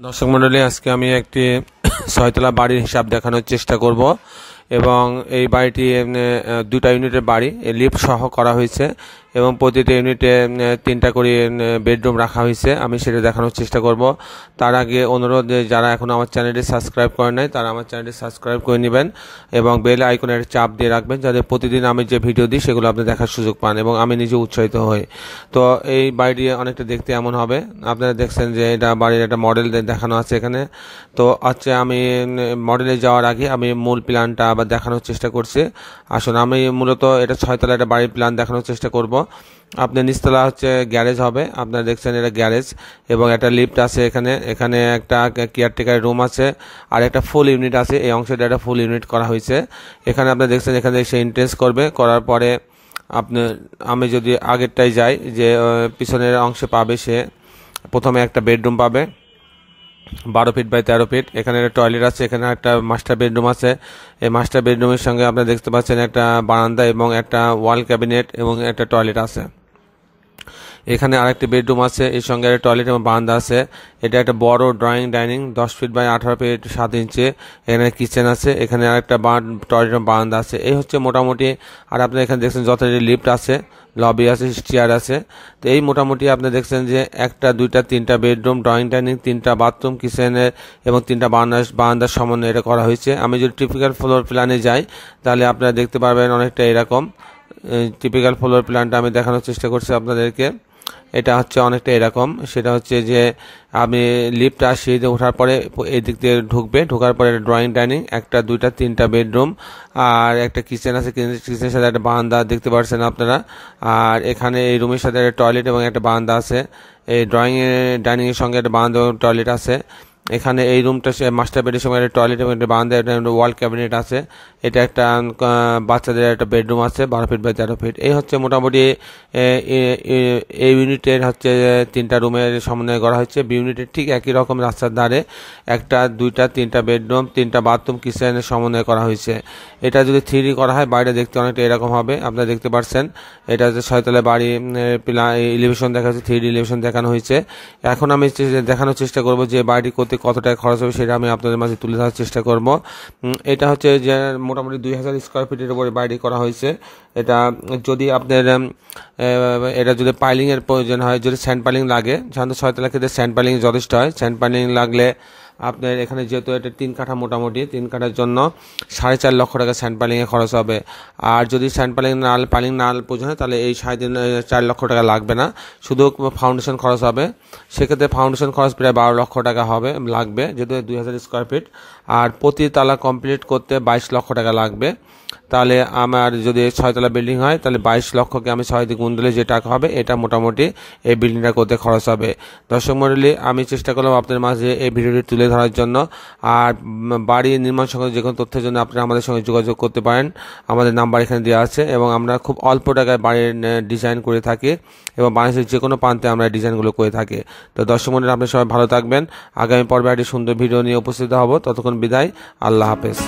দর্শক মণ্ডলী আজকে আমি একটি ছয়তলা বাড়ির হিসাব দেখানোর চেষ্টা করব এবং এই বাড়িটি দুটা ইউনিটের বাড়ি লিফ্ট সহ করা হয়েছে। এবং প্রতিটা ইউনিটে তিনটা করে বেডরুম রাখা হয়েছে। আমি সেটা দেখানোর চেষ্টা করব। তার আগে অনুরোধ যারা এখন আমার চ্যানেলটি সাবস্ক্রাইব করে নাই, তারা আমার চ্যানেলটি সাবস্ক্রাইব করে নেবেন এবং বেল আইকনের চাপ দিয়ে রাখবেন যাতে প্রতিদিন আমি যে ভিডিও দিই, সেগুলো আপনি দেখার সুযোগ পান এবং আমি নিজে উৎসাহিত হই। তো এই বাড়িটি অনেকটা দেখতে এমন হবে। আপনারা দেখছেন যে, এটা বাড়ির একটা মডেল দেখানো আছে এখানে। তো আচ্ছা আমি মডেলে যাওয়ার আগে আমি মূল প্ল্যানটা আবার দেখানোর চেষ্টা করছি। আসুন, আমি মূলত এটা ছয়তলা একটা বাড়ির প্ল্যান দেখানোর চেষ্টা করব। আপনার নিচতলা হচ্ছে গ্যারেজ হবে। আপনারা দেখছেন এটা গ্যারেজ এবং একটা লিফট আছে এখানে। এখানে একটা কেয়ারটেকার রুম আছে আর একটা ফুল ইউনিট আছে। এই অংশটা একটা ফুল ইউনিট করা হয়েছে। এখানে আপনারা দেখছেন এখানে সে ইন্ট্রেন্স করবে। করার পরে আপনি আমি যদি আগেরটাই যাই যে পিছনের অংশে পাবে সে, প্রথমে একটা বেডরুম পাবে। বারো ফিট বাই তেরো ফিট এখানে একটা টয়লেট আছে, এখানে একটা মাস্টার বেডরুম আছে। এই মাস্টার বেডরুমের সঙ্গে আপনারা দেখতে পাচ্ছেন একটা বারান্দা এবং একটা ওয়াল ক্যাবিনেট এবং একটা টয়লেট আছে। এখানে আরেকটি বেডরুম আছে, এর সঙ্গে একটা টয়লেট এবং বারান্দা আছে। এটা একটা বড় ড্রয়িং ডাইনিং দশ ফিট বাই আঠারো ফিট সাত ইঞ্চি এখানে কিচেন আছে, এখানে আরেকটা টয়লেট এবং বারান্দা আছে। এই হচ্ছে মোটামুটি, আর আপনারা এখানে দেখছেন যথারীতি লিফট আছে। লবি আছে, চেয়ার আছে। তো এই মোটামুটি আপনি দেখছেন যে একটা, দুইটা, তিনটা বেডরুম, ড্রয়িং ডাইনিং, তিনটা বাথরুম কিচেনের এবং তিনটা বারান্দা, বারান্দার সমন্বয়ে এটা করা হয়েছে। আমি যদি টিপিক্যাল ফ্লোর প্ল্যানে যাই, তাহলে আপনারা দেখতে পারবেন অনেকটা এরকম। টিপিক্যাল ফ্লোর প্ল্যানটা আমি দেখানোর চেষ্টা করছি আপনাদেরকে। এটা হচ্ছে অনেকটা এরকম। সেটা হচ্ছে যে, আমি লিফ্ট আসি, যে ওঠার পরে এই দিক দিয়ে ঢুকবে, ঢোকার পরে ড্রয়িং ডাইনিং একটা, দুইটা, তিনটা বেডরুম আর একটা কিচেন আছে কিচেনের সাথে একটা বান্দা দেখতে পাচ্ছেন আপনারা। আর এখানে এই রুমের সাথে একটা টয়লেট এবং একটা বারান্দা আছে। এই ড্রয়িং ডাইনিংয়ের সঙ্গে একটা বান্দা এবং টয়লেট আছে। এখানে এই রুমটা সে মাস্টার বেডের সঙ্গে একটা টয়লেট এবং একটা বারান্দা একটা ওয়াল ক্যাবিনেট আছে। এটা একটা বাচ্চাদের একটা বেডরুম আছে, বারো ফিট বাই তেরো ফিট এই হচ্ছে মোটামুটি এই ইউনিটের হচ্ছে তিনটা রুমের সমন্বয় করা হয়েছে। বি ইউনিটের ঠিক একই রকম রাস্তার ধারে একটা, দুইটা, তিনটা বেডরুম তিনটা বাথরুম কিচেনের সমন্বয় করা হয়েছে। এটা যদি থ্রি করা হয়, বাইরে দেখতে অনেকটা এরকম হবে, আপনারা দেখতে পাচ্ছেন এটা হচ্ছে ছয়তলা বাড়ি ইলিভেশন দেখা হচ্ছে থ্রি ইলিভেশন দেখানো হয়েছে এখন আমি দেখানোর চেষ্টা করব যে বাড়িটি করতে কত টাকা খরচ হবে সেটা আমি আপনাদের মাঝে তুলে ধরার চেষ্টা করব। এটা হচ্ছে যে মোটামুটি দুই হাজার স্কোয়ার ফিটের উপরে বাড়ি করা হয়েছে। এটা যদি আপনার এটা যদি পাইলিংয়ের প্রয়োজন হয়, যদি স্যান্ড পাইলিং লাগে সাধারণত ছয়তলা ক্ষেত্রে স্যান্ড পাইলিং যথেষ্ট হয় স্যান্ড পাইলিং লাগলে আপনার এখানে যেহেতু এটা তিন কাঠা মোটামুটি, তিন কাঠার জন্য সাড়ে চার লক্ষ টাকা স্যান্ড পাইলিংয়ে খরচ হবে। আর যদি স্যান্ড পাইলিং না পালিং না প্রয়োজন হয় তাহলে এই সাড়ে তিন, চার লক্ষ টাকা লাগবে না। শুধু ফাউন্ডেশন খরচ হবে। সেক্ষেত্রে ফাউন্ডেশন খরচ প্রায় বারো লক্ষ টাকা হবে, লাগবে, যেহেতু দুই হাজার স্কোয়ার ফিট আর প্রতি তালা কমপ্লিট করতে বাইশ লক্ষ টাকা লাগবে। তাহলে আমার যদি ছয়তলা বিল্ডিং হয়, তাহলে বাইশ লক্ষকে আমি ছয় দিয়ে গুণ দিলে যে টাকা হবে, এটা মোটামুটি এই বিল্ডিংটা করতে খরচ হবে। দর্শক মণ্ডলী আমি চেষ্টা করলাম আপনাদের মাঝে এই ভিডিওটি তুলে ধরার জন্য। আর বাড়ি নির্মাণ সংক্রান্ত যে কোনো তথ্যের জন্য আপনারা আমাদের সঙ্গে যোগাযোগ করতে পারেন। আমাদের নাম্বার এখানে দেওয়া আছে এবং আমরা খুব অল্প টাকায় বাড়ির ডিজাইন করে থাকি এবং বাংলাদেশের যে কোনো প্রান্তে আমরা ডিজাইনগুলো করে থাকি। তো দর্শক মণ্ডলী, আপনি সবাই ভালো থাকবেন। আগামী পর্বে একটি সুন্দর ভিডিও নিয়ে উপস্থিত হব। ততক্ষণ বিদায়। আল্লাহ হাফেজ।